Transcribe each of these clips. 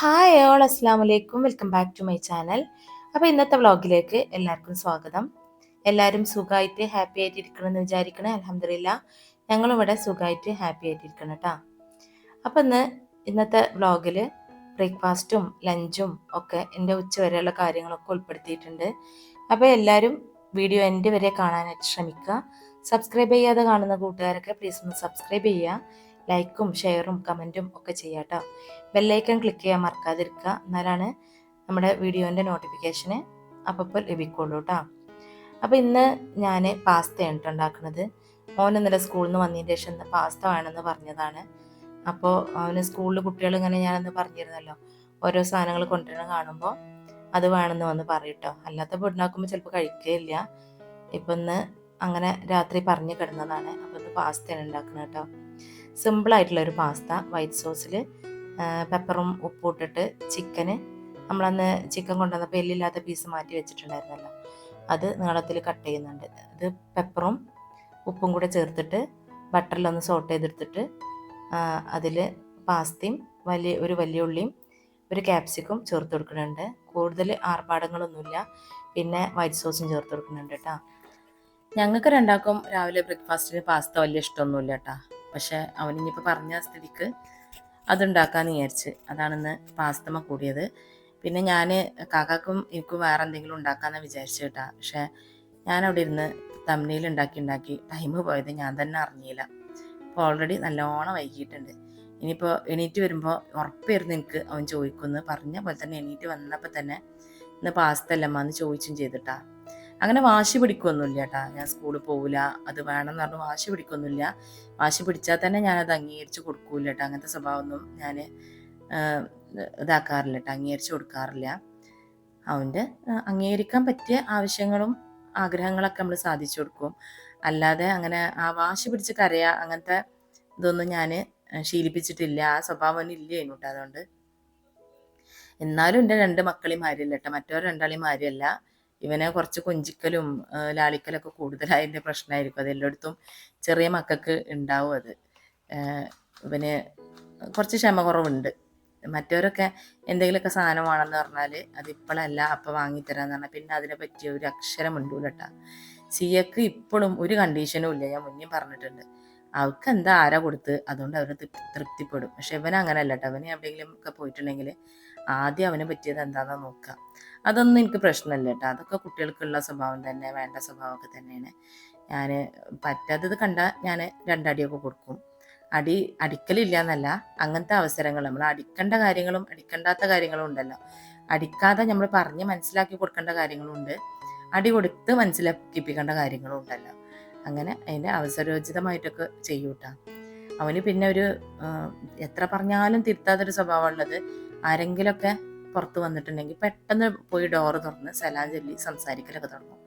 Hi all അസ്സാം വലൈക്കും welcome back to my channel അപ്പോൾ ഇന്നത്തെ വ്ളോഗിലേക്ക് എല്ലാവർക്കും സ്വാഗതം. എല്ലാവരും സുഖമായിട്ട് ഹാപ്പി ആയിട്ട് ഇരിക്കണമെന്ന് വിചാരിക്കണേ. അലഹമില്ല ഞങ്ങളും ഇവിടെ സുഖമായിട്ട് ഹാപ്പി ആയിട്ട് ഇരിക്കണം കേട്ടോ. അപ്പോൾ ഇന്ന് ഇന്നത്തെ വ്ളോഗിൽ ബ്രേക്ക്ഫാസ്റ്റും ലഞ്ചും ഒക്കെ എന്റെ ഉച്ചവരെയുള്ള കാര്യങ്ങളൊക്കെ ഉൾപ്പെടുത്തിയിട്ടുണ്ട്. അപ്പോൾ എല്ലാവരും വീഡിയോ എന്റെ വരെ കാണാനായിട്ട് ശ്രമിക്കുക. സബ്സ്ക്രൈബ് ചെയ്യാതെ കാണുന്ന കൂട്ടുകാരൊക്കെ പ്ലീസ് ഒന്ന് സബ്സ്ക്രൈബ് ചെയ്യുക. ലൈക്കും ഷെയറും കമന്റും ഒക്കെ ചെയ്യുക കേട്ടോ ബെല്ലൈക്കൺ ക്ലിക്ക് ചെയ്യാൻ മറക്കാതിരിക്കുക. എന്നാലാണ് നമ്മുടെ വീഡിയോന്റെ നോട്ടിഫിക്കേഷന് അപ്പപ്പോൾ ലഭിക്കുള്ളൂ കേട്ടോ അപ്പോൾ ഇന്ന് ഞാൻ പാസ്തയാണ് ഉണ്ടാക്കുന്നത്. മോൻ ഇന്നലെ സ്കൂളിൽ നിന്ന് വന്നതിന് ശേഷം ഇന്ന് പാസ്ത വേണമെന്ന് പറഞ്ഞതാണ്. അപ്പോൾ അവന് സ്കൂളിൽ കുട്ടികൾ ഇങ്ങനെ ഞാനന്ന് പറഞ്ഞിരുന്നല്ലോ. ഓരോ സാധനങ്ങൾ കൊണ്ടുവരണം കാണുമ്പോൾ അത് വേണമെന്ന് വന്ന് പറയട്ടോ അല്ലാത്തപ്പോൾ ഉണ്ടാക്കുമ്പോൾ ചിലപ്പോൾ കഴിക്കുകയില്ല ഇപ്പം ഇന്ന് അങ്ങനെ രാത്രി പറഞ്ഞു കിടന്നതാണ്. അപ്പോൾ ഇന്ന് പാസ്തയാണ് ഉണ്ടാക്കുന്നത് കേട്ടോ സിമ്പിളായിട്ടുള്ള ഒരു പാസ്ത വൈറ്റ് സോസിൽ പെപ്പറും ഉപ്പും ഇട്ടിട്ട് ചിക്കന് നമ്മളന്ന് ചിക്കൻ കൊണ്ടുവന്നപ്പോൾ എല്ലില്ലാത്ത പീസ് മാറ്റി വെച്ചിട്ടുണ്ടായിരുന്നല്ലോ. അത് നീളത്തിൽ കട്ട് ചെയ്യുന്നുണ്ട്. അത് പെപ്പറും ഉപ്പും കൂടെ ചേർത്തിട്ട് ബട്ടറിലൊന്ന് സോട്ട് ചെയ്തെടുത്തിട്ട് അതിൽ പാസ്തയും വലിയ ഒരു വലിയ ഉള്ളിയും ഒരു ക്യാപ്സിക്കും ചേർത്ത് കൊടുക്കുന്നുണ്ട്. കൂടുതൽ ആർഭാടങ്ങളൊന്നുമില്ല. പിന്നെ വൈറ്റ് സോസും ചേർത്ത് കൊടുക്കുന്നുണ്ട് കേട്ടോ ഞങ്ങൾക്ക് രണ്ടാക്കും രാവിലെ ബ്രേക്ക്ഫാസ്റ്റിന് പാസ്ത വലിയ ഇഷ്ടമൊന്നുമില്ല കേട്ടോ പക്ഷെ അവനിപ്പോൾ പറഞ്ഞ സ്ഥിതിക്ക് അതുണ്ടാക്കാമെന്ന് വിചാരിച്ച് അതാണിന്ന് പാസ്തമ കൂടിയത്. പിന്നെ ഞാൻ കാക്കാക്കും എനിക്കും വേറെ എന്തെങ്കിലും ഉണ്ടാക്കാമെന്ന് വിചാരിച്ചു കേട്ടാ. പക്ഷെ ഞാൻ അവിടെ ഇരുന്ന് തമ്മിൽ ഉണ്ടാക്കി ഉണ്ടാക്കി ടൈം പോയത് ഞാൻ തന്നെ അറിഞ്ഞില്ല. അപ്പോൾ ഓൾറെഡി നല്ലോണം വൈകിയിട്ടുണ്ട്. ഇനിയിപ്പോൾ എണീറ്റ് വരുമ്പോൾ ഉറപ്പായിരുന്നു എനിക്ക് അവൻ ചോദിക്കുമെന്ന്. പറഞ്ഞ പോലെ തന്നെ എണീറ്റ് വന്നപ്പോൾ തന്നെ ഇന്ന് പാസ്ത അല്ലമ്മ എന്ന് ചോദിച്ചും ചെയ്തിട്ടാ. അങ്ങനെ വാശി പിടിക്കൊന്നുമില്ല കേട്ടാ ഞാൻ സ്കൂളിൽ പോവില്ല അത് വേണം എന്ന് പറഞ്ഞ് വാശി പിടിക്കൊന്നുമില്ല. വാശി പിടിച്ചാൽ തന്നെ ഞാനത് അംഗീകരിച്ച് കൊടുക്കൂല കേട്ടോ അങ്ങനത്തെ സ്വഭാവമൊന്നും ഞാൻ ഇതാക്കാറില്ല കേട്ടോ അംഗീകരിച്ച് കൊടുക്കാറില്ല. അവന്റെ അംഗീകരിക്കാൻ പറ്റിയ ആവശ്യങ്ങളും ആഗ്രഹങ്ങളൊക്കെ നമ്മൾ സാധിച്ചു കൊടുക്കും. അല്ലാതെ അങ്ങനെ ആ വാശി പിടിച്ച് കരയാ അങ്ങനത്തെ ഇതൊന്നും ഞാൻ ശീലിപ്പിച്ചിട്ടില്ല. ആ സ്വഭാവം ഇല്ല കേട്ടോ അതുകൊണ്ട് എന്നാലും എന്റെ രണ്ട് മക്കളെയും മാരിയല്ല കേട്ടോ മറ്റോ രണ്ടാളെയും മാരിയല്ല ഇവനെ കുറച്ച് കൊഞ്ചിക്കലും ലാളിക്കലൊക്കെ കൂടുതലായതിന്റെ പ്രശ്നമായിരിക്കും അത് എല്ലായിടത്തും ചെറിയ മക്കൾക്ക് ഉണ്ടാവും അത്. ഇവന് കുറച്ച് ക്ഷമ കുറവുണ്ട് മറ്റവരൊക്കെ എന്തെങ്കിലുമൊക്കെ സാധനം വേണമെന്ന് പറഞ്ഞാൽ അത് ഇപ്പോഴല്ല അപ്പം വാങ്ങിത്തരാന്ന് പറഞ്ഞാൽ പിന്നെ അതിനെ പറ്റിയ ഒരു അക്ഷരം ഉണ്ടൂല കേട്ടാ സിയക്ക് ഇപ്പോഴും ഒരു കണ്ടീഷനും ഇല്ല. ഞാൻ മുന്നേ പറഞ്ഞിട്ടുണ്ട്. അവൾക്ക് എന്താ ആരാ കൊടുത്ത്? അതുകൊണ്ട് അവർ തൃപ്തിപ്പെടും. പക്ഷെ ഇവൻ അങ്ങനെയല്ല കേട്ടോ അവന് എവിടെയെങ്കിലും ഒക്കെ പോയിട്ടുണ്ടെങ്കിൽ ആദ്യം അവന് പറ്റിയത് എന്താണെന്ന് നോക്കുക അതൊന്നും എനിക്ക് പ്രശ്നമല്ല കേട്ടോ. അതൊക്കെ കുട്ടികൾക്കുള്ള സ്വഭാവം തന്നെ വേണ്ട സ്വഭാവമൊക്കെ തന്നെയാണ്. ഞാൻ പറ്റാത്തത് കണ്ടാൽ ഞാൻ രണ്ടടിയൊക്കെ കൊടുക്കും. അടി അടിക്കലില്ല എന്നല്ല അങ്ങനത്തെ അവസരങ്ങൾ. നമ്മൾ അടിക്കേണ്ട കാര്യങ്ങളും അടിക്കണ്ടാത്ത കാര്യങ്ങളും ഉണ്ടല്ലോ. അടിക്കാതെ നമ്മൾ പറഞ്ഞ് മനസ്സിലാക്കി കൊടുക്കേണ്ട കാര്യങ്ങളും ഉണ്ട്. അടി കൊടുത്ത് മനസ്സിലാക്കിപ്പിക്കേണ്ട കാര്യങ്ങളും ഉണ്ടല്ലോ. അങ്ങനെ അതിന്റെ അവസരോചിതമായിട്ടൊക്കെ ചെയ്യൂട്ടാ. അവന് പിന്നെ ഒരു എത്ര പറഞ്ഞാലും തിരുത്താത്തൊരു സ്വഭാവമുള്ളത് ആരെങ്കിലൊക്കെ പുറത്ത് വന്നിട്ടുണ്ടെങ്കിൽ പെട്ടെന്ന് പോയി ഡോറ് തുറന്ന് സലാം സംസാരിക്കലൊക്കെ തുടങ്ങും.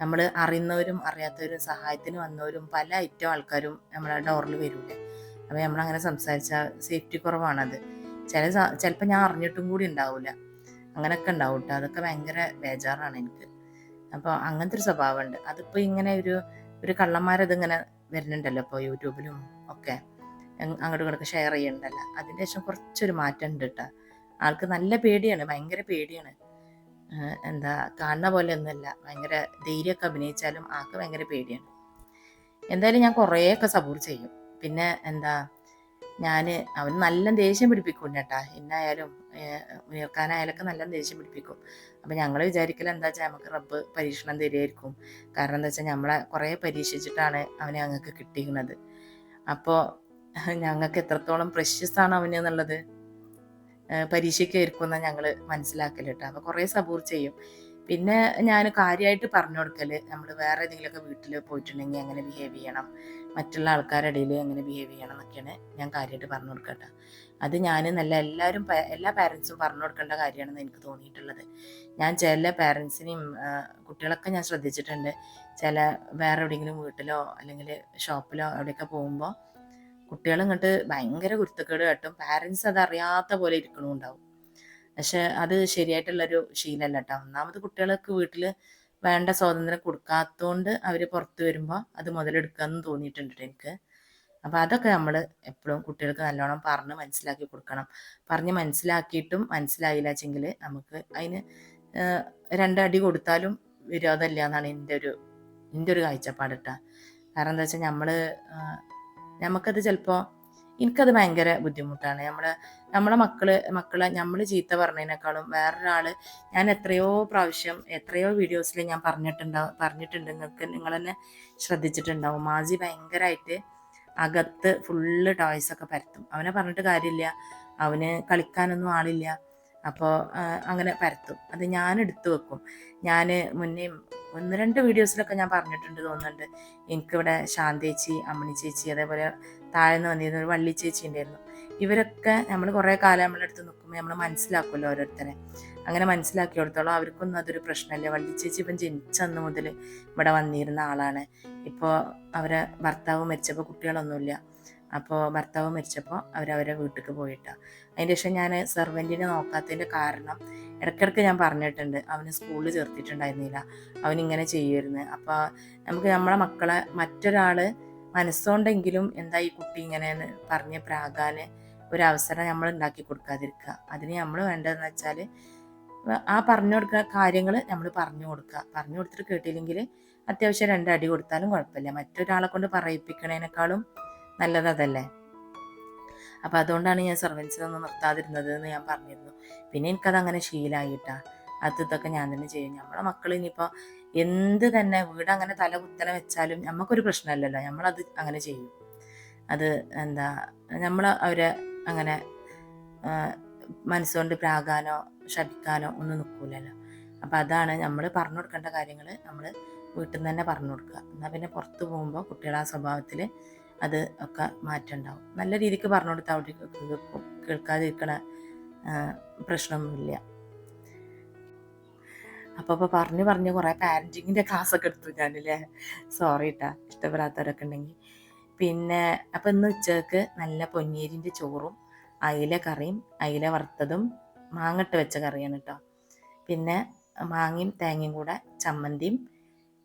നമ്മൾ അറിയുന്നവരും അറിയാത്തവരും സഹായത്തിന് വന്നവരും പല ഐറ്റം ആൾക്കാരും നമ്മളെ ഡോറിൽ വരൂലേ അപ്പോൾ നമ്മളങ്ങനെ സംസാരിച്ചാൽ സേഫ്റ്റി കുറവാണത്. ചില ചിലപ്പോൾ ഞാൻ അറിഞ്ഞിട്ടും കൂടി ഉണ്ടാവില്ല അങ്ങനെയൊക്കെ ഉണ്ടാവും കേട്ടോ അതൊക്കെ ഭയങ്കര ബേജാറാണ് എനിക്ക്. അപ്പോൾ അങ്ങനത്തെ ഒരു സ്വഭാവമുണ്ട്. അതിപ്പോൾ ഇങ്ങനെ ഒരു ഒരു കള്ളന്മാരതിങ്ങനെ വരുന്നുണ്ടല്ലോ ഇപ്പോൾ യൂട്യൂബിലും ഒക്കെ. അങ്ങോട്ടും ഇങ്ങോട്ടൊക്കെ ഷെയർ ചെയ്യണ്ടല്ല. അതിന്റെ ശേഷം കുറച്ചൊരു മാറ്റം ഉണ്ട് കേട്ടോ ആൾക്ക് നല്ല പേടിയാണ് ഭയങ്കര പേടിയാണ്. എന്താ കാണുന്ന പോലെ ഒന്നുമല്ല. ഭയങ്കര ധൈര്യമൊക്കെ അഭിനയിച്ചാലും ആൾക്ക് ഭയങ്കര പേടിയാണ്. എന്തായാലും ഞാൻ കുറേയൊക്കെ സപ്പോർട്ട് ചെയ്യും. പിന്നെ എന്താ ഞാൻ അവൻ നല്ല ദേഷ്യം പിടിപ്പിക്കും കേട്ടാ എന്നായാലും ഉയർക്കാനായാലൊക്കെ നല്ല ദേഷ്യം പിടിപ്പിക്കും. അപ്പം ഞങ്ങൾ വിചാരിക്കൽ എന്താ വെച്ചാൽ നമുക്ക് റബ്ബ് പരീക്ഷണം തരുമായിരിക്കും കാരണം എന്താ വെച്ചാൽ നമ്മളെ കുറേ പരീക്ഷിച്ചിട്ടാണ് അവനെ ഞങ്ങൾക്ക് കിട്ടിയിരുന്നത്. അപ്പോൾ ഞങ്ങൾക്ക് എത്രത്തോളം പ്രഷ്യസ് ആണ് അവന് എന്നുള്ളത്. പരീക്ഷയ്ക്കായിരിക്കും എന്നാണ് ഞങ്ങൾ മനസ്സിലാക്കൽ കേട്ടോ. അപ്പോൾ കുറേ സബൂർ ചെയ്യും. പിന്നെ ഞാൻ കാര്യമായിട്ട് പറഞ്ഞു കൊടുക്കൽ നമ്മൾ വേറെ ഏതെങ്കിലുമൊക്കെ വീട്ടിൽ പോയിട്ടുണ്ടെങ്കിൽ എങ്ങനെ ബിഹേവ് ചെയ്യണം മറ്റുള്ള ആൾക്കാരുടെ ഇടയിൽ എങ്ങനെ ബിഹേവ് ചെയ്യണം എന്നൊക്കെയാണ് ഞാൻ കാര്യമായിട്ട് പറഞ്ഞു കൊടുക്കട്ടെ അത് ഞാൻ നല്ല എല്ലാവരും എല്ലാ പാരൻസും പറഞ്ഞു കൊടുക്കേണ്ട കാര്യമാണെന്ന് എനിക്ക് തോന്നിയിട്ടുള്ളത്. ഞാൻ ചില പാരൻസിനെയും കുട്ടികളൊക്കെ ഞാൻ ശ്രദ്ധിച്ചിട്ടുണ്ട്. ചില വേറെ എവിടെയെങ്കിലും വീട്ടിലോ അല്ലെങ്കിൽ ഷോപ്പിലോ എവിടെയൊക്കെ പോകുമ്പോൾ കുട്ടികൾ ഇങ്ങോട്ട് ഭയങ്കര കുരുത്തക്കേട് കേട്ടും. പാരൻസ് അത് അറിയാത്ത പോലെ ഇരിക്കണമുണ്ടാവും പക്ഷെ അത് ശരിയായിട്ടുള്ളൊരു ശീലമല്ല കേട്ടോ ഒന്നാമത് കുട്ടികൾക്ക് വീട്ടിൽ വേണ്ട സ്വാതന്ത്ര്യം കൊടുക്കാത്തതുകൊണ്ട് അവർ പുറത്ത് വരുമ്പോൾ അത് മുതലെടുക്കാമെന്ന് തോന്നിയിട്ടുണ്ട് എനിക്ക്. അപ്പോൾ അതൊക്കെ നമ്മൾ എപ്പോഴും കുട്ടികൾക്ക് നല്ലോണം പറഞ്ഞ് മനസ്സിലാക്കി കൊടുക്കണം. പറഞ്ഞ് മനസ്സിലാക്കിയിട്ടും മനസ്സിലായില്ലെങ്കിൽ നമുക്ക് അതിന് രണ്ടടി കൊടുത്താലും വിരോധമില്ല എന്നാണ് എന്റെ ഒരു എന്റെ ഒരു കാഴ്ചപ്പാട് കേട്ടോ കാരണം എന്താ വെച്ചാൽ നമ്മൾ നമുക്കത് ചിലപ്പോൾ എനിക്കത് ഭയങ്കര ബുദ്ധിമുട്ടാണ്. നമ്മൾ നമ്മളെ മക്കൾ മക്കളെ നമ്മൾ ചീത്ത പറഞ്ഞതിനേക്കാളും വേറൊരാൾ ഞാൻ എത്രയോ പ്രാവശ്യം എത്രയോ വീഡിയോസിൽ ഞാൻ പറഞ്ഞിട്ടുണ്ടാവും പറഞ്ഞിട്ടുണ്ട്. നിങ്ങൾക്ക് നിങ്ങൾ തന്നെ ശ്രദ്ധിച്ചിട്ടുണ്ടാവും. മാജി ഭയങ്കരമായിട്ട് അകത്ത് ഫുള്ള് ടോയ്സ് ഒക്കെ പരത്തും. അവനെ പറഞ്ഞിട്ട് കാര്യമില്ല അവന് കളിക്കാനൊന്നും ആളില്ല. അപ്പോൾ അങ്ങനെ പരത്തും. അത് ഞാൻ എടുത്തു വെക്കും. ഞാൻ മുന്നേ ഒന്ന് രണ്ട് വീഡിയോസിലൊക്കെ ഞാൻ പറഞ്ഞിട്ടുണ്ട് തോന്നുന്നുണ്ട്. എനിക്കിവിടെ ശാന്തേച്ചി അമ്മണി ചേച്ചി അതേപോലെ താഴെ നിന്ന് വന്നിരുന്ന ഒരു വള്ളി ചേച്ചി ഉണ്ടായിരുന്നു. ഇവരൊക്കെ നമ്മൾ കുറേ കാലം നമ്മളെ അടുത്ത് നിൽക്കുമ്പോൾ നമ്മൾ മനസ്സിലാക്കുമല്ലോ ഓരോരുത്തരെ. അങ്ങനെ മനസ്സിലാക്കി കൊടുത്തോളൂ അവർക്കൊന്നും അതൊരു പ്രശ്നമില്ല. വള്ളി ചേച്ചി ഇപ്പം ജനിച്ചന്ന് മുതൽ ഇവിടെ വന്നിരുന്ന ആളാണ്. ഇപ്പോൾ അവരെ ഭർത്താവ് മരിച്ചപ്പോൾ കുട്ടികളൊന്നുമില്ല. അപ്പോൾ ഭർത്താവ് മരിച്ചപ്പോൾ അവരവരെ വീട്ടിലേക്ക് പോയിട്ടാണ് അതിന്റെ ശേഷം ഞാൻ സെർവന്റിനെ നോക്കാത്തതിന്റെ കാരണം ഇടയ്ക്കിടയ്ക്ക് ഞാൻ പറഞ്ഞിട്ടുണ്ട്. അവന് സ്കൂളിൽ ചേർത്തിട്ടുണ്ടായിരുന്നില്ല. അവനിങ്ങനെ ചെയ്യുമായിരുന്നു അപ്പോൾ നമുക്ക് നമ്മളെ മക്കളെ മറ്റൊരാൾ മനസ്സുകൊണ്ടെങ്കിലും എന്താ ഈ കുട്ടി ഇങ്ങനെയെന്ന് പറഞ്ഞ് പ്രാകാൻ അവസരം നമ്മൾ ഉണ്ടാക്കി കൊടുക്കാതിരിക്കുക. അതിന് നമ്മൾ വേണ്ടതെന്ന് വെച്ചാൽ ആ പറഞ്ഞു കൊടുക്കുന്ന കാര്യങ്ങൾ നമ്മൾ പറഞ്ഞു കൊടുക്കുക. പറഞ്ഞു കൊടുത്തിട്ട് കേട്ടില്ലെങ്കിൽ അത്യാവശ്യം രണ്ടടി കൊടുത്താലും കുഴപ്പമില്ല. മറ്റൊരാളെ കൊണ്ട് പറയിപ്പിക്കണേനേക്കാളും നല്ലത് അതല്ലേ അപ്പം അതുകൊണ്ടാണ് ഞാൻ സർവൻസിനൊന്നും നിർത്താതിരുന്നത് എന്ന് ഞാൻ പറഞ്ഞിരുന്നു. പിന്നെ എനിക്കത് അങ്ങനെ ശീലമായിട്ടാ അത് ഇതൊക്കെ ഞാൻ തന്നെ ചെയ്യും. നമ്മളെ മക്കൾ ഇനിയിപ്പോൾ എന്ത് തന്നെ വീട് അങ്ങനെ തല കുത്തനെ വെച്ചാലും നമുക്കൊരു പ്രശ്നമല്ലല്ലോ നമ്മളത് അങ്ങനെ ചെയ്യും. അത് എന്താ നമ്മൾ അവരെ അങ്ങനെ മനസ്സുകൊണ്ട് പ്രാകാനോ ശപിക്കാനോ ഒന്നും നിൽക്കൂലല്ലോ അപ്പം അതാണ് നമ്മൾ പറഞ്ഞു കൊടുക്കേണ്ട കാര്യങ്ങൾ നമ്മൾ വീട്ടിൽ നിന്ന് തന്നെ പറഞ്ഞു കൊടുക്കുക. എന്നാൽ പിന്നെ പുറത്ത് പോകുമ്പോൾ കുട്ടികളെ ആ സ്വഭാവത്തിൽ അത് ഒക്കെ മാറ്റം ഉണ്ടാവും നല്ല രീതിക്ക് പറഞ്ഞു കൊടുത്താൽ അവിടെ കേൾക്കും കേൾക്കാതിരിക്കണ പ്രശ്നമൊന്നുമില്ല. അപ്പോൾ ഇപ്പോൾ പറഞ്ഞ് പറഞ്ഞ് കുറേ പാരന്റിങ്ങിന്റെ ക്ലാസ്സൊക്കെ എടുത്തു ഞാനില്ലേ? സോറി കേട്ടാ ഇഷ്ടപ്പെടാത്തവരൊക്കെ ഉണ്ടെങ്കിൽ. പിന്നെ അപ്പം ഇന്ന് ഉച്ചയ്ക്ക് നല്ല പൊന്നീരിന്റെ ചോറും അയില കറിയും അയില വറുത്തതും മാങ്ങട്ട് വെച്ച കറിയാണ് കേട്ടോ പിന്നെ മാങ്ങയും തേങ്ങയും കൂടെ ചമ്മന്തിയും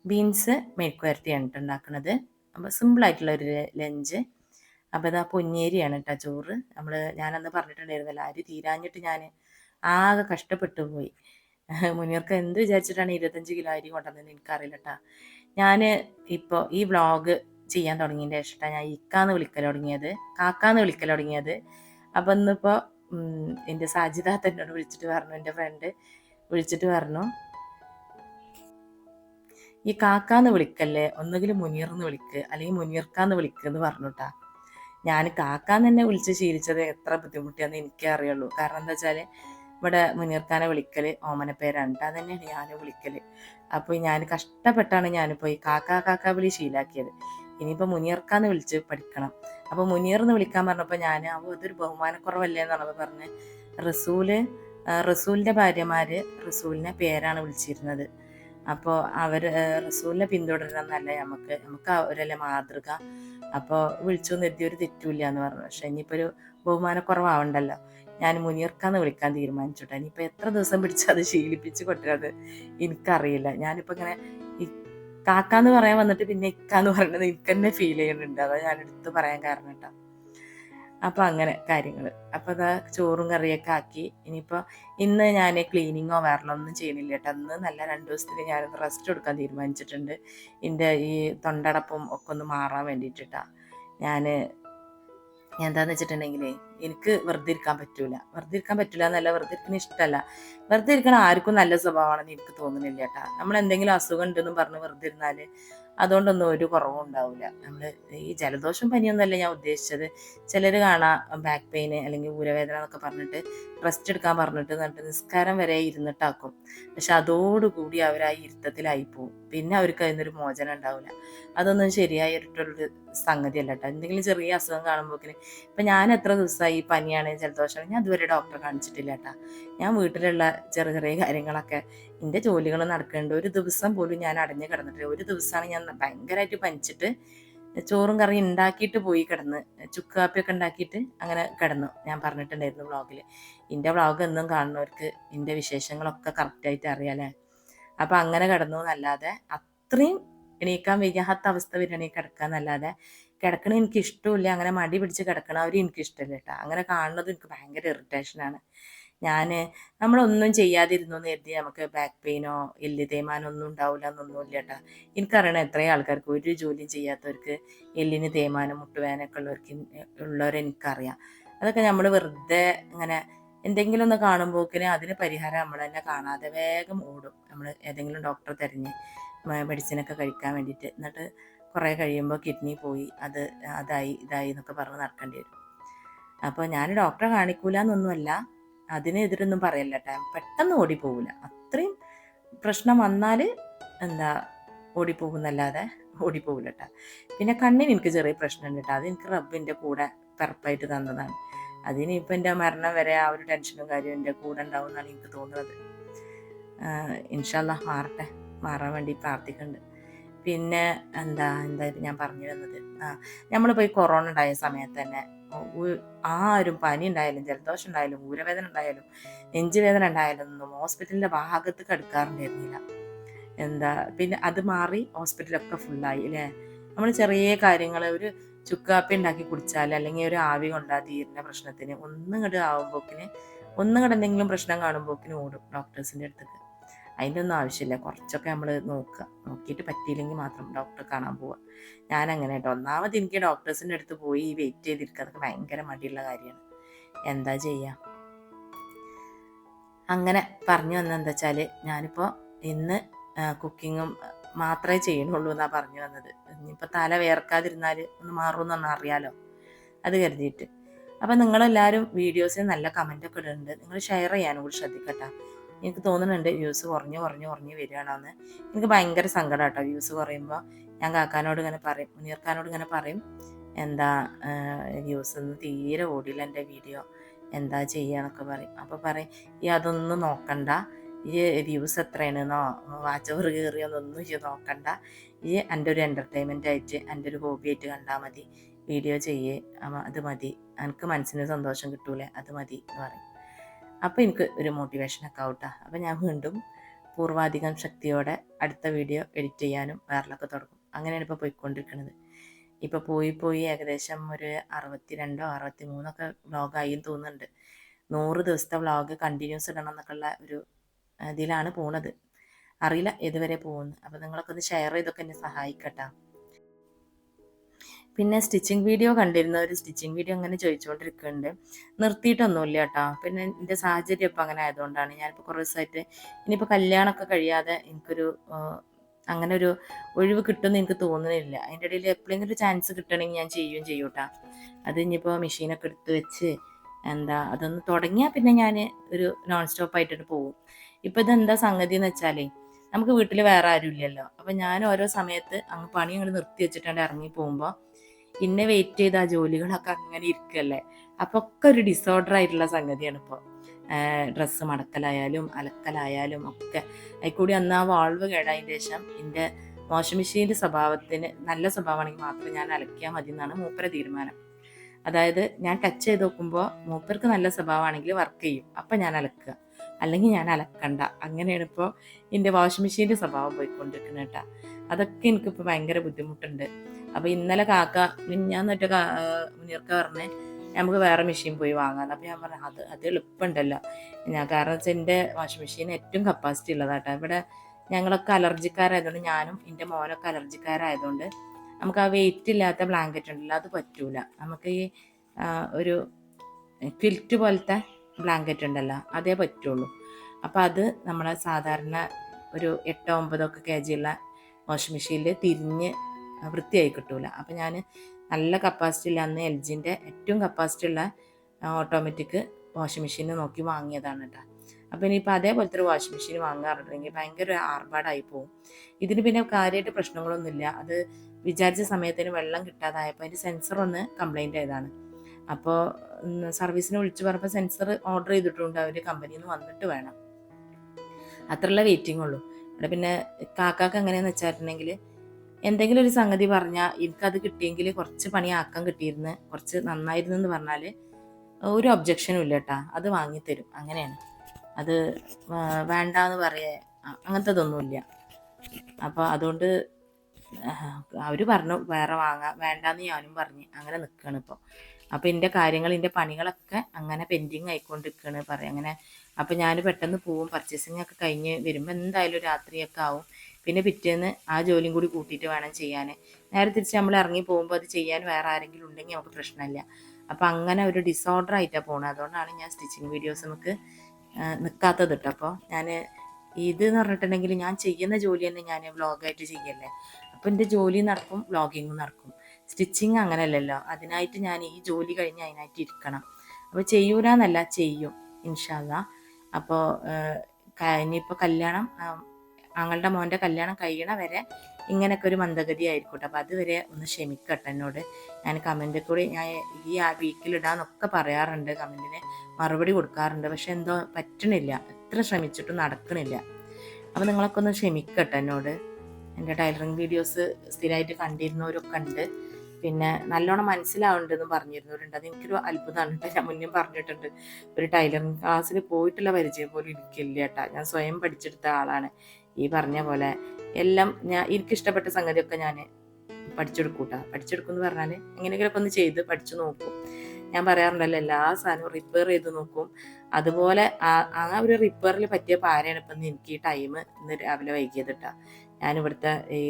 ബീൻസ് മെഴുക്കുവരട്ടിയാണ് കേട്ടോ ഉണ്ടാക്കുന്നത് അപ്പോൾ സിമ്പിളായിട്ടുള്ള ഒരു ലഞ്ച് അപ്പോൾ ഇതാ പൊന്നേരിയാണ് കേട്ടോ ചോറ്. നമ്മൾ ഞാനന്ന് പറഞ്ഞിട്ടുണ്ടായിരുന്നല്ലോ അരി തീരാഞ്ഞിട്ട് ഞാൻ ആകെ കഷ്ടപ്പെട്ടു പോയി. മുനിയർക്ക് എന്ത് വിചാരിച്ചിട്ടാണ് ഇരുപത്തഞ്ച് കിലോ അരി കൊണ്ടുവന്നത് എനിക്കറിയില്ല കേട്ടോ ഞാൻ ഇപ്പോൾ ഈ വ്ളോഗ് ചെയ്യാൻ തുടങ്ങിയതിന്റെ ശേഷം ഞാൻ ഇക്കാന്ന് വിളിക്കൽ തുടങ്ങിയത് കാക്കാന്ന് വിളിക്കൽ തുടങ്ങിയത്. അപ്പം ഇന്നിപ്പോൾ എന്റെ സാജിദ എന്നോട് വിളിച്ചിട്ട് പറഞ്ഞു എന്റെ ഫ്രണ്ട് വിളിച്ചിട്ട് പറഞ്ഞു. ഈ കാക്കാന്ന് വിളിക്കല്ലേ? ഒന്നുകിൽ മുനീർന്ന് വിളിക്ക് അല്ലെങ്കിൽ മുനീർക്കാന്ന് വിളിക്ക് എന്ന് പറഞ്ഞുട്ടാ. ഞാൻ കാക്കാന്ന് തന്നെ വിളിച്ച് ശീലിച്ചത് എത്ര ബുദ്ധിമുട്ടിയാന്ന് എനിക്കേ അറിയുള്ളൂ. കാരണം എന്താ വെച്ചാൽ ഇവിടെ മുനീർക്കാനെ വിളിക്കൽ ഓമന പേരാണ്. അത് തന്നെയാണ് ഞാൻ വിളിക്കൽ. അപ്പോൾ ഞാൻ കഷ്ടപ്പെട്ടാണ് ഞാനിപ്പോൾ ഈ കാക്ക കാക്ക വിളി ശീലാക്കിയത്. ഇനിയിപ്പോൾ മുനീർക്കാന്ന് വിളിച്ച് പഠിക്കണം. അപ്പോൾ മുനീർ എന്ന് വിളിക്കാൻ പറഞ്ഞപ്പോൾ ഞാൻ അപ്പോൾ അതൊരു ബഹുമാനക്കുറവല്ലേ എന്നുള്ളത് പറഞ്ഞ് റസൂൽ റസൂലിന്റെ ഭാര്യമാര് റസൂലിനെ പേരാണ് വിളിച്ചിരുന്നത്. അപ്പോൾ അവർ റസൂലിനെ പിന്തുടരണമെന്നല്ല നമുക്ക് നമുക്ക് അവരല്ലേ മാതൃക. അപ്പോൾ വിളിച്ചു നിർത്തി ഒരു തെറ്റുമില്ല എന്ന് പറഞ്ഞു. പക്ഷെ ഇനിയിപ്പോൾ ഒരു ബഹുമാനക്കുറവാവണ്ടല്ലോ ഞാൻ മുനീർക്കാന്ന് വിളിക്കാൻ തീരുമാനിച്ചുട്ടോ. ഇനിയിപ്പോൾ എത്ര ദിവസം പിടിച്ച് അത് ശീലിപ്പിച്ച് കൊണ്ടുവരത് എനിക്കറിയില്ല. ഞാനിപ്പോൾ ഇങ്ങനെ കാക്കാന്ന് പറയാൻ വന്നിട്ട് പിന്നെ ഇക്കാന്ന് പറയുന്നത് എനിക്ക് തന്നെ ഫീൽ ചെയ്യുന്നുണ്ട്. അതാ ഞാൻ എടുത്ത് പറയാൻ കാരണം കേട്ടോ. അപ്പോൾ അങ്ങനെ കാര്യങ്ങൾ അപ്പോൾ അതാ ചോറും കറിയൊക്കെ ആക്കി. ഇനിയിപ്പോൾ ഇന്ന് ഞാൻ ക്ലീനിങ്ങോ വേറെ ഒന്നും ചെയ്യണില്ല കേട്ടോ. അന്ന് നല്ല രണ്ട് ദിവസത്തേക്ക് ഞാനൊന്ന് റെസ്റ്റ് എടുക്കാൻ തീരുമാനിച്ചിട്ടുണ്ട്. എന്റെ ഈ തൊണ്ടടപ്പും ഒക്കെ ഒന്ന് മാറാൻ വേണ്ടിയിട്ടാ. ഞാൻ എന്താന്ന് വെച്ചിട്ടുണ്ടെങ്കിൽ എനിക്ക് വെറുതെ ഇരിക്കാൻ പറ്റൂല. വെറുതെ ഇരിക്കാൻ പറ്റൂല എന്നല്ല വെറുതെ ഇരിക്കുന്ന ഇഷ്ടമല്ല വെറുതെ ഇരിക്കണ ആർക്കും നല്ല സ്വഭാവമാണെന്ന് എനിക്ക് തോന്നുന്നില്ല കേട്ടാ. നമ്മൾ എന്തെങ്കിലും അസുഖം ഉണ്ടെന്നും പറഞ്ഞ് വെറുതെ ഇരുന്നാൽ അതുകൊണ്ടൊന്നും ഒരു കുറവും ഉണ്ടാവില്ല നമ്മൾ ഈ ജലദോഷം പനിയൊന്നുമല്ല ഞാൻ ഉദ്ദേശിച്ചത്. ചിലർ കാണാം ബാക്ക് പെയിന് അല്ലെങ്കിൽ ഊരവേദന എന്നൊക്കെ പറഞ്ഞിട്ട് റെസ്റ്റ് എടുക്കാൻ പറഞ്ഞിട്ട് എന്നിട്ട് നിസ്കാരം വരെ ഇരുന്നിട്ടാക്കും. പക്ഷെ അതോടുകൂടി അവർ ആ ഇരുത്തത്തിലായി പോവും. പിന്നെ അവർക്ക് അതിനൊരു മോചനം ഉണ്ടാവില്ല. അതൊന്നും ശരിയായിട്ടുള്ളൊരു സംഗതിയല്ല കേട്ടോ. എന്തെങ്കിലും ചെറിയ അസുഖം കാണുമ്പോഴേക്കിന് ഇപ്പം ഞാൻ എത്ര ദിവസമായി പനിയാണ് ജലദോഷമാണ് ഞാൻ ഇതുവരെ ഡോക്ടറെ കാണിച്ചിട്ടില്ല കേട്ടോ. ഞാൻ വീട്ടിലുള്ള ചെറിയ ചെറിയ കാര്യങ്ങളൊക്കെ എന്റെ ജോലികൾ നടക്കേണ്ട ഒരു ദിവസം പോലും ഞാൻ അടഞ്ഞു കിടന്നിട്ടില്ല. ഒരു ദിവസമാണ് ഞാൻ ഭയങ്കരമായിട്ട് പനിച്ചിട്ട് ചോറും കറിയും ഉണ്ടാക്കിയിട്ട് പോയി കിടന്ന്. ചുക്ക് കാപ്പിയൊക്കെ ഉണ്ടാക്കിയിട്ട് അങ്ങനെ കിടന്നു. ഞാൻ പറഞ്ഞിട്ടുണ്ടായിരുന്നു വ്ളോഗിൽ എന്റെ വ്ളോഗ് എന്നും കാണുന്നവർക്ക് എന്റെ വിശേഷങ്ങളൊക്കെ കറക്റ്റായിട്ട് അറിയാലേ അപ്പം അങ്ങനെ കിടന്നു എന്നല്ലാതെ അത്രയും എണീക്കാൻ വയ്യാത്ത അവസ്ഥ വരികയാണെങ്കിൽ കിടക്കുക എന്നല്ലാതെ കിടക്കണ എനിക്ക് ഇഷ്ടമില്ല. അങ്ങനെ മടി പിടിച്ച് കിടക്കണവരും എനിക്ക് ഇഷ്ടമില്ല കേട്ടോ. അങ്ങനെ കാണുന്നത് എനിക്ക് ഭയങ്കര ഇറിറ്റേഷനാണ് ഞാൻ നമ്മളൊന്നും ചെയ്യാതിരുന്നു എന്ന് കരുതി നമുക്ക് ബാക്ക് പെയിനോ എല്ല് തേയ്മാനോ ഒന്നും ഉണ്ടാവില്ല എന്നൊന്നുമില്ല കേട്ടോ എനിക്കറിയണം എത്രയും ആൾക്കാർക്ക് ഒരു ജോലിയും ചെയ്യാത്തവർക്ക് എല്ലിന് തേയ്മാനം മുട്ടുവേനൊക്കെ ഉള്ളവർക്ക് ഉള്ളവരെ എനിക്കറിയാം. അതൊക്കെ നമ്മൾ വെറുതെ ഇങ്ങനെ എന്തെങ്കിലും ഒന്ന് കാണുമ്പോക്കിന് അതിന് പരിഹാരം നമ്മൾ തന്നെ കാണാതെ വേഗം ഓടും. നമ്മൾ ഏതെങ്കിലും ഡോക്ടറെ തിരഞ്ഞ് മെഡിസിനൊക്കെ കഴിക്കാൻ വേണ്ടിയിട്ട്. എന്നിട്ട് കുറേ കഴിയുമ്പോൾ കിഡ്നി പോയി അത് അതായി ഇതായി എന്നൊക്കെ പറഞ്ഞ് നടക്കേണ്ടി വരും. അപ്പോൾ ഞാൻ ഡോക്ടറെ കാണിക്കൂല എന്നൊന്നുമല്ല അതിന് എതിരൊന്നും പറയല്ല കേട്ടോ പെട്ടെന്ന് ഓടിപ്പോകില്ല അത്രയും പ്രശ്നം വന്നാൽ എന്താ ഓടിപ്പോകുന്നല്ലാതെ ഓടിപ്പോകില്ല കേട്ടോ പിന്നെ കണ്ണിന് എനിക്ക് ചെറിയ പ്രശ്നമുണ്ട് കേട്ടോ അത് എനിക്ക് റബ്ബിന്റെ കൂടെ പിറപ്പായിട്ട് തന്നതാണ്. അതിനിപ്പോൾ എന്റെ മരണം വരെ ആ ഒരു ടെൻഷനും കാര്യവും എന്റെ കൂടെ ഉണ്ടാവും എന്നാണ് എനിക്ക് തോന്നുന്നത്. ഇൻഷല്ല മാറട്ടെ. മാറാൻ വേണ്ടി പ്രാർത്ഥിക്കുന്നുണ്ട് പിന്നെ എന്താ എന്തായാലും ഞാൻ പറഞ്ഞു വന്നത് ആ നമ്മളിപ്പോൾ ഈ കൊറോണ ഉണ്ടായ സമയത്ത് തന്നെ ആരും പനി ഉണ്ടായാലും ജലദോഷം ഉണ്ടായാലും ഊരവേദന ഉണ്ടായാലും നെഞ്ചുവേദന ഉണ്ടായാലും ഒന്നും ഹോസ്പിറ്റലിന്റെ ഭാഗത്ത് കടുക്കാറുണ്ടായിരുന്നില്ല എന്താ പിന്നെ അത് മാറി ഹോസ്പിറ്റലൊക്കെ ഫുള്ളായി അല്ലേ? നമ്മൾ ചെറിയ കാര്യങ്ങൾ ഒരു ചുക്കാപ്പി ഉണ്ടാക്കി കുടിച്ചാൽ അല്ലെങ്കിൽ ഒരു ആവി കൊണ്ടാ തീരുന്ന പ്രശ്നത്തിന് ഒന്നും ഇങ്ങോട്ട് ആവുമ്പോക്കിന് ഒന്നും ഇങ്ങോട്ട് എന്തെങ്കിലും പ്രശ്നം കാണുമ്പോക്കിന് ഓടും ഡോക്ടേഴ്സിന്റെ അടുത്തേക്ക്. അതിന്റെ ഒന്നും ആവശ്യമില്ല. കുറച്ചൊക്കെ നമ്മൾ നോക്കുക. നോക്കിയിട്ട് പറ്റിയില്ലെങ്കിൽ മാത്രം ഡോക്ടറെ കാണാൻ പോവുക. ഞാൻ അങ്ങനെ കേട്ടോ. ഒന്നാമത് എനിക്ക് ഡോക്ടേഴ്സിന്റെ അടുത്ത് പോയി വെയിറ്റ് ചെയ്തിരിക്കുക. അതൊക്കെ ഭയങ്കര മടിയുള്ള കാര്യമാണ്. എന്താ ചെയ്യുക അങ്ങനെ പറഞ്ഞു വന്നത് എന്താ വെച്ചാൽ ഞാനിപ്പോൾ ഇന്ന് കുക്കിങ്ങും മാത്രമേ ചെയ്യണുള്ളൂ എന്നാണ് പറഞ്ഞു വന്നത്. ഇനിയിപ്പോൾ തല വേർക്കാതിരുന്നാൽ ഒന്ന് മാറുമെന്ന് പറഞ്ഞാൽ അറിയാലോ? അത് കരുതിയിട്ട്. അപ്പം നിങ്ങളെല്ലാവരും വീഡിയോസിന് നല്ല കമന്റൊക്കെ ഇടുന്നുണ്ട് നിങ്ങൾ ഷെയർ ചെയ്യാനും കൂടി ശ്രദ്ധിക്കട്ടെ. എനിക്ക് തോന്നുന്നുണ്ട് വ്യൂസ് കുറഞ്ഞ് കുറഞ്ഞ് കുറഞ്ഞു വരികയാണെന്ന്. എനിക്ക് ഭയങ്കര സങ്കടം കേട്ടോ വ്യൂസ് കുറയുമ്പോൾ ഞാൻ കാക്കാനോട് ഇങ്ങനെ പറയും മുനീർക്കാനോട് ഇങ്ങനെ പറയും എന്താ വ്യൂസ് ഒന്നും തീരെ ഓടിയില്ല എന്റെ വീഡിയോ. എന്താ ചെയ്യാന്നൊക്കെ പറയും. അപ്പോൾ പറയും ഈ അതൊന്നും നോക്കണ്ട. ഈ വ്യൂസ് എത്രയാണെന്നോ വാച്ച് ഓവർ കയറിയോന്നൊന്നും ഈ നോക്കണ്ട. ഈ എന്റെ ഒരു എന്റർടൈൻമെന്റ് ആയിട്ട് എന്റെ ഒരു ഹോബി ആയിട്ട് കണ്ടാൽ മതി. വീഡിയോ ചെയ്യേ അത് മതി. എനിക്ക് മനസ്സിന് സന്തോഷം കിട്ടൂലേ അത് മതി എന്ന് പറയും. അപ്പോൾ എനിക്ക് ഒരു മോട്ടിവേഷനൊക്കെ ആവട്ടെ അപ്പോൾ ഞാൻ വീണ്ടും പൂർവാധികം ശക്തിയോടെ അടുത്ത വീഡിയോ എഡിറ്റ് ചെയ്യാനും വേറെലൊക്കെ തുടങ്ങും. അങ്ങനെയാണ് ഇപ്പോൾ പോയിക്കൊണ്ടിരിക്കുന്നത് ഇപ്പോൾ പോയി പോയി ഏകദേശം ഒരു അറുപത്തി രണ്ടോ അറുപത്തി മൂന്നൊക്കെ വ്ളോഗായി തോന്നുന്നുണ്ട്. നൂറ് ദിവസത്തെ വ്ളോഗ് കണ്ടിന്യൂസ് ഇടണം എന്നൊക്കെയുള്ള ഒരു ഇതിലാണ് പോണത്. അറിയില്ല ഇതുവരെ പോകുന്നു. അപ്പോൾ നിങ്ങളൊക്കെ ഒന്ന് ഷെയർ ചെയ്തൊക്കെ എന്നെ സഹായിക്കട്ടാ. പിന്നെ സ്റ്റിച്ചിങ് വീഡിയോ കണ്ടിരുന്ന? ഒരു സ്റ്റിച്ചിങ് വീഡിയോ അങ്ങനെ ചോദിച്ചുകൊണ്ടിരിക്കുന്നുണ്ട് നിർത്തിയിട്ടൊന്നുമില്ല കേട്ടോ. പിന്നെ എന്റെ സാഹചര്യം ഇപ്പം അങ്ങനെ ആയതുകൊണ്ടാണ്. ഞാനിപ്പോൾ കുറേ ദിവസമായിട്ട് ഇനിയിപ്പോൾ കല്യാണമൊക്കെ കഴിയാതെ എനിക്കൊരു അങ്ങനെ ഒരു ഒഴിവ് കിട്ടുമെന്ന് എനിക്ക് തോന്നുന്നില്ല. അതിന്റെ ഇടയിൽ എപ്പോഴെങ്കിലും ഒരു ചാൻസ് കിട്ടണമെങ്കിൽ ഞാൻ ചെയ്യുകയും ചെയ്യും കേട്ടോ. അത് ഇനിയിപ്പോൾ മെഷീനൊക്കെ എടുത്ത് വെച്ച് എന്താ അതൊന്ന് തുടങ്ങിയാൽ പിന്നെ ഞാൻ ഒരു നോൺ സ്റ്റോപ്പ് ആയിട്ടിട്ട് പോകും. ഇപ്പം ഇതെന്താ സംഗതി എന്ന് വെച്ചാലേ നമുക്ക് വീട്ടിൽ വേറെ ആരും ഇല്ലല്ലോ. അപ്പം ഞാൻ ഓരോ സമയത്ത് അങ്ങ് പണി അങ്ങോട്ട് നിർത്തി വെച്ചിട്ടുണ്ട് ഇറങ്ങി പോകുമ്പോൾ ഇന്നെ വെയിറ്റ് ചെയ്ത ആ ജോലികളൊക്കെ അങ്ങനെ ഇരിക്കല്ലേ? അപ്പൊ ഒക്കെ ഒരു ഡിസോർഡർ ആയിട്ടുള്ള സംഗതിയാണ് ഇപ്പോൾ ഡ്രസ്സ് മടക്കലായാലും അലക്കലായാലും ഒക്കെ. അതിൽ കൂടി അന്ന് ആ വാൾവ് കേടായതിന് ശേഷം എന്റെ വാഷിംഗ് മെഷീന്റെ സ്വഭാവത്തിന് നല്ല സ്വഭാവമാണെങ്കിൽ മാത്രം ഞാൻ അലക്കിയാൽ മതി എന്നാണ് മൂപ്പര തീരുമാനം. അതായത് ഞാൻ ടച്ച് ചെയ്ത് നോക്കുമ്പോൾ മൂപ്പർക്ക് നല്ല സ്വഭാവമാണെങ്കിൽ വർക്ക് ചെയ്യും. അപ്പം ഞാൻ അലക്കുക. അല്ലെങ്കിൽ ഞാൻ അലക്കണ്ട. അങ്ങനെയാണ് ഇപ്പോൾ എന്റെ വാഷിംഗ് മെഷീന്റെ സ്വഭാവം പോയിക്കൊണ്ടിരിക്കുന്നത് കേട്ടോ. അതൊക്കെ എനിക്കിപ്പോൾ ഭയങ്കര ബുദ്ധിമുട്ടുണ്ട്. അപ്പോൾ ഇന്നലെ കാക്ക ഞാൻ എന്നിട്ട് മുനീർക്ക പറഞ്ഞേ നമുക്ക് വേറെ മെഷീൻ പോയി വാങ്ങാം അപ്പോൾ ഞാൻ പറഞ്ഞു അത് അത് എളുപ്പമുണ്ടല്ലോ ഞാൻ കാരണം വെച്ചാൽ എന്റെ വാഷിംഗ് മെഷീൻ ഏറ്റവും കപ്പാസിറ്റി ഉള്ളതാട്ടോ. ഇവിടെ ഞങ്ങളൊക്കെ അലർജിക്കാരായതുകൊണ്ട് ഞാനും എന്റെ മോനൊക്കെ അലർജിക്കാരായതുകൊണ്ട് നമുക്ക് ആ വെയിറ്റ് ഇല്ലാത്ത ബ്ലാങ്കറ്റ് ഉണ്ടല്ലോ അത് പറ്റൂല. നമുക്ക് ഈ ഒരു ക്വിൽറ്റ് പോലത്തെ ബ്ലാങ്കറ്റ് ഉണ്ടല്ലോ അതേ പറ്റുള്ളൂ. അപ്പോൾ അത് നമ്മളെ സാധാരണ ഒരു എട്ടോ ഒമ്പതോ ഒക്കെ കെ ഉള്ള വാഷിംഗ് മെഷീനിൽ തിരിഞ്ഞ് വൃത്തിയായി കിട്ടൂല. അപ്പം ഞാൻ നല്ല കപ്പാസിറ്റി ഉള്ള അന്ന് എൽ ജിന്റെ ഏറ്റവും കപ്പാസിറ്റി ഉള്ള ഓട്ടോമാറ്റിക് വാഷിംഗ് മെഷീൻ നോക്കി വാങ്ങിയതാണ് കേട്ടോ അപ്പോൾ ഇനിയിപ്പോൾ അതേപോലത്തെ ഒരു വാഷിംഗ് മെഷീൻ വാങ്ങാറുണ്ടെങ്കിൽ ഭയങ്കര ആർഭാടായി പോകും ഇതിന് പിന്നെ കാര്യമായിട്ട് പ്രശ്നങ്ങളൊന്നുമില്ല. അത് വിചാരിച്ച സമയത്തിന് വെള്ളം കിട്ടാതായപ്പോൾ അതിന്റെ സെൻസർ ഒന്ന് കംപ്ലൈന്റ് ആയതാണ് അപ്പോൾ സർവീസിന് വിളിച്ചു പറഞ്ഞപ്പോൾ സെൻസർ ഓർഡർ ചെയ്തിട്ടുണ്ട്. അവർ കമ്പനിയിൽ നിന്ന് വന്നിട്ട് വേണം. അത്രയുള്ള വെയിറ്റിംഗ് ഉള്ളൂ. ഇവിടെ പിന്നെ കാക്കാക്ക് എങ്ങനെയാണെന്ന് വെച്ചിട്ടുണ്ടെങ്കിൽ എന്തെങ്കിലും ഒരു സംഗതി പറഞ്ഞാൽ എനിക്കത് കിട്ടിയെങ്കിൽ കുറച്ച് പണിയാക്കാൻ കിട്ടിയിരുന്ന്. കുറച്ച് നന്നായിരുന്നു എന്ന് പറഞ്ഞാൽ ഒരു ഒബ്ജക്ഷനും ഇല്ല കേട്ടാ അത് വാങ്ങിത്തരും. അങ്ങനെയാണ്. അത് വേണ്ട എന്ന് പറയേ അങ്ങനത്തെ അങ്ങനത്തതൊന്നുമില്ല അപ്പോൾ അതുകൊണ്ട് അവർ പറഞ്ഞു വേറെ വാങ്ങാം വേണ്ടാന്ന് ഞാനും പറഞ്ഞു അങ്ങനെ നിൽക്കുകയാണ് ഇപ്പോൾ അപ്പോൾ എന്റെ കാര്യങ്ങൾ എന്റെ പണികളൊക്കെ അങ്ങനെ പെൻഡിങ് ആയിക്കൊണ്ടിരിക്കുകയാണ് പറയാം. അങ്ങനെ അപ്പോൾ ഞാൻ പെട്ടെന്ന് പോവും പർച്ചേസിങ് ഒക്കെ കഴിഞ്ഞ് വരുമ്പോൾ എന്തായാലും രാത്രിയൊക്കെ ആവും. പിന്നെ പിറ്റേന്ന് ആ ജോലിയും കൂടി കൂട്ടിയിട്ട് വേണം ചെയ്യാൻ നേരെ തിരിച്ച് നമ്മൾ ഇറങ്ങി പോകുമ്പോൾ അത് ചെയ്യാൻ വേറെ ആരെങ്കിലും ഉണ്ടെങ്കിൽ നമുക്ക് പ്രശ്നമില്ല അപ്പോൾ അങ്ങനെ ഒരു ഡിസോർഡർ ആയിട്ടാണ് പോകുന്നത് അതുകൊണ്ടാണ് ഞാൻ സ്റ്റിച്ചിങ് വീഡിയോസ് നമുക്ക് നിൽക്കാത്തത് കേട്ടോ അപ്പോൾ ഞാൻ ഇത് എന്ന് പറഞ്ഞിട്ടുണ്ടെങ്കിൽ ഞാൻ ചെയ്യുന്ന ജോലി തന്നെ ഞാൻ വ്ളോഗായിട്ട് ചെയ്യല്ലേ. അപ്പോൾ എന്റെ ജോലി നടക്കും വ്ളോഗിങ്ങും നടക്കും. സ്റ്റിച്ചിങ് അങ്ങനെയല്ലല്ലോ അതിനായിട്ട് ഞാൻ ഈ ജോലി കഴിഞ്ഞ് അതിനായിട്ട് ഇരിക്കണം. അപ്പോൾ ചെയ്യൂലെന്നല്ല ചെയ്യും. ഇൻഷാല്ല അപ്പോൾ ഇനിയിപ്പോൾ കല്യാണം ആങ്ങളുടെ മോന്റെ കല്യാണം കഴിയണ വരെ ഇങ്ങനെയൊക്കെ ഒരു മന്ദഗതി ആയിരിക്കട്ടെ. അപ്പോൾ അതുവരെ ഒന്ന് ക്ഷമിക്കട്ടെ എന്നോട്. ഞാൻ കമന്റിൽ കൂടി ഞാൻ ഈ ആ വീക്കിലിടാന്നൊക്കെ പറയാറുണ്ട്. കമന്റിന് മറുപടി കൊടുക്കാറുണ്ട്. പക്ഷെ എന്തോ പറ്റണില്ല. എത്ര ശ്രമിച്ചിട്ടും നടക്കണില്ല. അപ്പോൾ നിങ്ങളൊക്കെ ഒന്ന് ക്ഷമിക്കട്ടെ എന്നോട്. എന്റെ ടൈലറിങ് വീഡിയോസ് സ്ഥിരമായിട്ട് കണ്ടിരുന്നവരൊക്കെ ഉണ്ട്. പിന്നെ നല്ലോണം മനസ്സിലാവുന്നുണ്ടെന്ന് പറഞ്ഞിരുന്നവരുണ്ട്. അത് എനിക്കൊരു അത്ഭുതമാണ് ഞാൻ മുന്നേ പറഞ്ഞിട്ടുണ്ട്. ഒരു ടൈലറിങ് ക്ലാസ്സിൽ പോയിട്ടുള്ള പരിചയം പോലും എനിക്കില്ല കേട്ടോ. ഞാൻ സ്വയം പഠിച്ചെടുത്ത ആളാണ്. ഈ പറഞ്ഞ പോലെ എല്ലാം ഞാൻ എനിക്കിഷ്ടപ്പെട്ട സംഗതിയൊക്കെ ഞാൻ പഠിച്ചെടുക്കൂട്ടാ. പഠിച്ചെടുക്കും എന്ന് പറഞ്ഞാൽ എങ്ങനെയെങ്കിലുമൊക്കെ ഒന്ന് ചെയ്ത് പഠിച്ചു നോക്കും. ഞാൻ പറയാറുണ്ടല്ലോ എല്ലാ സാധനവും റിപ്പയർ ചെയ്ത് നോക്കും. അതുപോലെ ആ ആ ഒരു റിപ്പയറിൽ പറ്റിയ പാരയാണ് ഇപ്പം എനിക്ക് ഈ ടൈം ഇന്ന് രാവിലെ വൈകിയത് കേട്ടോ ഞാൻ ഇവിടുത്തെ ഈ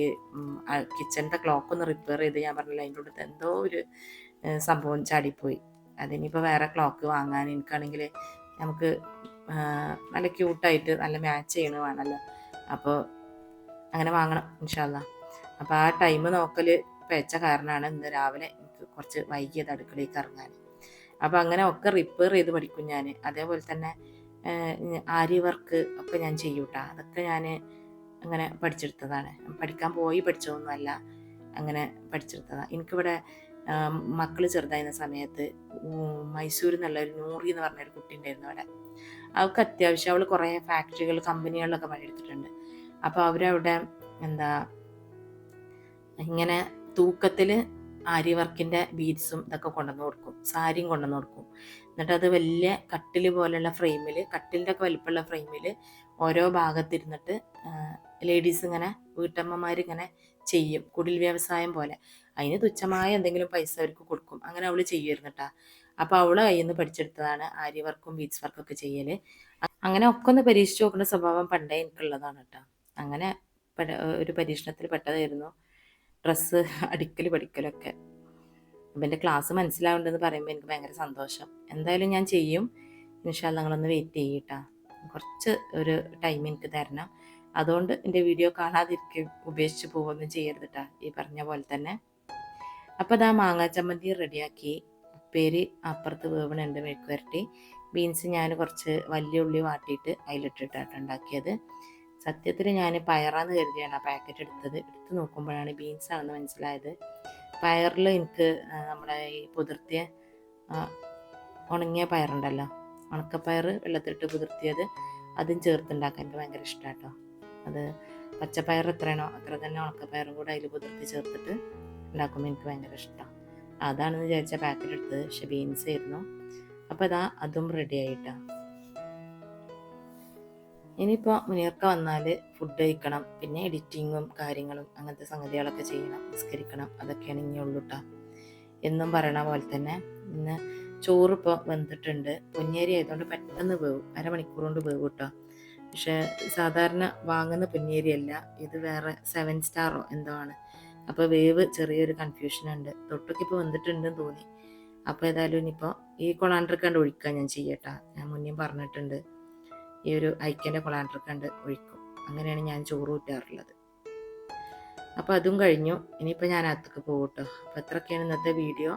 കിച്ചണിന്റെ ക്ലോക്ക് ഒന്ന് റിപ്പയർ ചെയ്ത് ഞാൻ പറഞ്ഞില്ല അതിന്റെ ഉള്ളിൽ എന്തോ ഒരു സംഭവം ചാടിപ്പോയി. അതിനിപ്പോൾ വേറെ ക്ലോക്ക് വാങ്ങാൻ എനിക്കാണെങ്കിൽ നമുക്ക് നല്ല ക്യൂട്ടായിട്ട് നല്ല മാച്ച് ചെയ്യണ വേണമല്ലോ അപ്പോൾ അങ്ങനെ വാങ്ങണം ഇൻഷാല്ല അപ്പോൾ ആ ടൈം നോക്കൽ വെച്ച കാരണമാണ് ഇന്ന് രാവിലെ എനിക്ക് കുറച്ച് വൈകിയത് അടുക്കളയ്ക്ക് ഇറങ്ങാൻ അപ്പോൾ അങ്ങനെ ഒക്കെ റിപ്പയർ ചെയ്ത് പഠിക്കും ഞാൻ അതേപോലെ തന്നെ ആരി വർക്ക് ഒക്കെ ഞാൻ ചെയ്യൂട്ടാ. അതൊക്കെ ഞാൻ അങ്ങനെ പഠിച്ചെടുത്തതാണ്. പഠിക്കാൻ പോയി പഠിച്ചതൊന്നുമല്ല അങ്ങനെ പഠിച്ചെടുത്തതാണ് എനിക്കിവിടെ മക്കൾ ചെറുതായിരുന്ന സമയത്ത് മൈസൂരിൽ നിന്നുള്ള ഒരു നൂറി എന്ന് പറഞ്ഞൊരു കുട്ടി ഉണ്ടായിരുന്നു അവിടെ. അവൾക്ക് അത്യാവശ്യം അവൾ കുറേ ഫാക്ടറികൾ കമ്പനികളിലൊക്കെ പണിയെടുത്തിട്ടുണ്ട്. അപ്പോൾ അവരവിടെ എന്താ ഇങ്ങനെ തൂക്കത്തിൽ ആരി വർക്കിന്റെ ബീഡ്സും ഇതൊക്കെ കൊണ്ടുവന്ന് കൊടുക്കും സാരിയും കൊണ്ടുവന്ന് കൊടുക്കും. എന്നിട്ട് അത് വലിയ കട്ടിൽ പോലെയുള്ള ഫ്രെയിമിൽ കട്ടിലിന്റെ ഒക്കെ വലിപ്പമുള്ള ഫ്രെയിമിൽ ഓരോ ഭാഗത്തിരുന്നിട്ട് ലേഡീസ് ഇങ്ങനെ വീട്ടമ്മമാർ ഇങ്ങനെ ചെയ്യും കുടിൽ വ്യവസായം പോലെ. അതിന് തുച്ഛമായ എന്തെങ്കിലും പൈസ അവർക്ക് കൊടുക്കും. അങ്ങനെ അവൾ ചെയ്യുമായിരുന്നു കേട്ടോ അപ്പോൾ അവൾ കയ്യിൽ നിന്ന് പഠിച്ചെടുത്തതാണ് ആര്യ വർക്കും ബീച്ച് വർക്കൊക്കെ ചെയ്യൽ അങ്ങനെ ഒക്കെ ഒന്ന് പരീക്ഷിച്ച് നോക്കുന്ന സ്വഭാവം പണ്ടേ എനിക്കുള്ളതാണ് കേട്ടോ അങ്ങനെ ഒരു പരീക്ഷണത്തിൽ പെട്ടതായിരുന്നു. ഡ്രസ്സ് അടിക്കൽ പഠിക്കലൊക്കെ. അപ്പം എന്റെ ക്ലാസ് മനസ്സിലാവേണ്ടതെന്ന് പറയുമ്പോൾ എനിക്ക് ഭയങ്കര സന്തോഷം. എന്തായാലും ഞാൻ ചെയ്യും. ഇൻഷാൽ നിങ്ങളൊന്ന് വെയിറ്റ് ചെയ്യട്ടാ. കുറച്ച് ഒരു ടൈം എനിക്ക് തരണം. അതുകൊണ്ട് എന്റെ വീഡിയോ കാണാതിരിക്കും ഉപേക്ഷിച്ച് പോകുകയൊന്നും ചെയ്യരുത് കേട്ടോ ഈ പറഞ്ഞ പോലെ തന്നെ. അപ്പോൾ അതാ മാങ്ങാ ചമ്മന്തി റെഡിയാക്കി. ഉപ്പേരി അപ്പുറത്ത് വേവണുണ്ട് മെഴുക്ക് വരട്ടി ബീൻസ് ഞാൻ കുറച്ച് വലിയ ഉള്ളി വാട്ടിയിട്ട് അതിലിട്ടിട്ടാണ് ഉണ്ടാക്കിയത്. സത്യത്തിൽ ഞാൻ പയറാന്ന് കരുതിയാണ് ആ പാക്കറ്റ് എടുത്തത്. എടുത്ത് നോക്കുമ്പോഴാണ് ബീൻസ് ആണെന്ന് മനസ്സിലായത്. പയറിൽ എനിക്ക് നമ്മുടെ ഈ പുതിർത്തിയ ഉണങ്ങിയ പയറുണ്ടല്ലോ. ഉണക്കപ്പയർ വെള്ളത്തിലിട്ട് പുതിർത്തിയത് അതും ചേർത്തുണ്ടാക്കാൻ എനിക്ക് ഭയങ്കര ഇഷ്ടമാട്ടോ അത് പച്ചപ്പയർ എത്രയാണോ അത്ര തന്നെ ഉണക്കപ്പയറും കൂടെ അതിൽ പുതിർത്തി ചേർത്തിട്ട് ഉണ്ടാക്കുമ്പോൾ എനിക്ക് ഭയങ്കര ഇഷ്ടമാണ് അതാണെന്ന് വിചാരിച്ച പാക്കറ്റ് എടുത്തത്. പക്ഷെ ബീൻസ് ആയിരുന്നു. അപ്പോൾ അതാ അതും റെഡി ആയിട്ടാണ് ഇനിയിപ്പോൾ മുനീർക്ക വന്നാൽ ഫുഡ് കഴിക്കണം പിന്നെ എഡിറ്റിങ്ങും കാര്യങ്ങളും അങ്ങനത്തെ സംഗതികളൊക്കെ ചെയ്യണം നിസ്കരിക്കണം അതൊക്കെയാണ് ഇനി ഉള്ളൂ കേട്ടോ എന്നും പറയണ പോലെ തന്നെ ഇന്ന് ചോറ് ഇപ്പോൾ വെന്തിട്ടുണ്ട്. പൊന്നേരി ആയതുകൊണ്ട് പെട്ടെന്ന് വേവും അരമണിക്കൂർ കൊണ്ട് വേവും കേട്ടോ പക്ഷേ സാധാരണ വാങ്ങുന്ന പൊന്നിയരിയല്ല ഇത് വേറെ സെവൻ സ്റ്റാറോ എന്തോ ആണ്. അപ്പോൾ വേവ് ചെറിയൊരു കൺഫ്യൂഷൻ ഉണ്ട്. തൊട്ടൊക്കെ ഇപ്പോൾ വെന്തിട്ടുണ്ടെന്ന് തോന്നി. അപ്പോൾ ഏതായാലും ഇനിയിപ്പോൾ ഈ കൊളാണ്ടർ കണ്ട് ഒഴിക്കാൻ ഞാൻ ചെയ്യട്ടാ. ഞാൻ മുന്നേ പറഞ്ഞിട്ടുണ്ട്. ഈ ഒരു ഐക്കന്റെ കൊളാണ്ടർ കണ്ട് ഒഴിക്കും. അങ്ങനെയാണ് ഞാൻ ചോറ് ഊറ്റാറുള്ളത്. അപ്പോൾ അതും കഴിഞ്ഞു. ഇനിയിപ്പോൾ ഞാൻ അകത്തേക്ക് പോകും അപ്പോൾ അത്രയൊക്കെയാണ് ഇന്നത്തെ വീഡിയോ.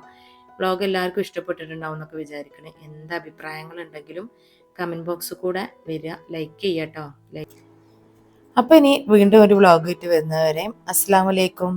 വ്ളോഗ് എല്ലാവർക്കും ഇഷ്ടപ്പെട്ടിട്ടുണ്ടാവും എന്നൊക്കെ വിചാരിക്കണേ. എന്ത് അഭിപ്രായങ്ങളുണ്ടെങ്കിലും കമന്റ് ബോക്സ് കൂടെ വരിക. ലൈക്ക് ചെയ്യാട്ടോ ലൈക്ക് അപ്പോൾ ഇനി വീണ്ടും ഒരു വ്ളോഗ് ഇട്ട് വരുന്നവരെയും അസ്സാം വലൈക്കും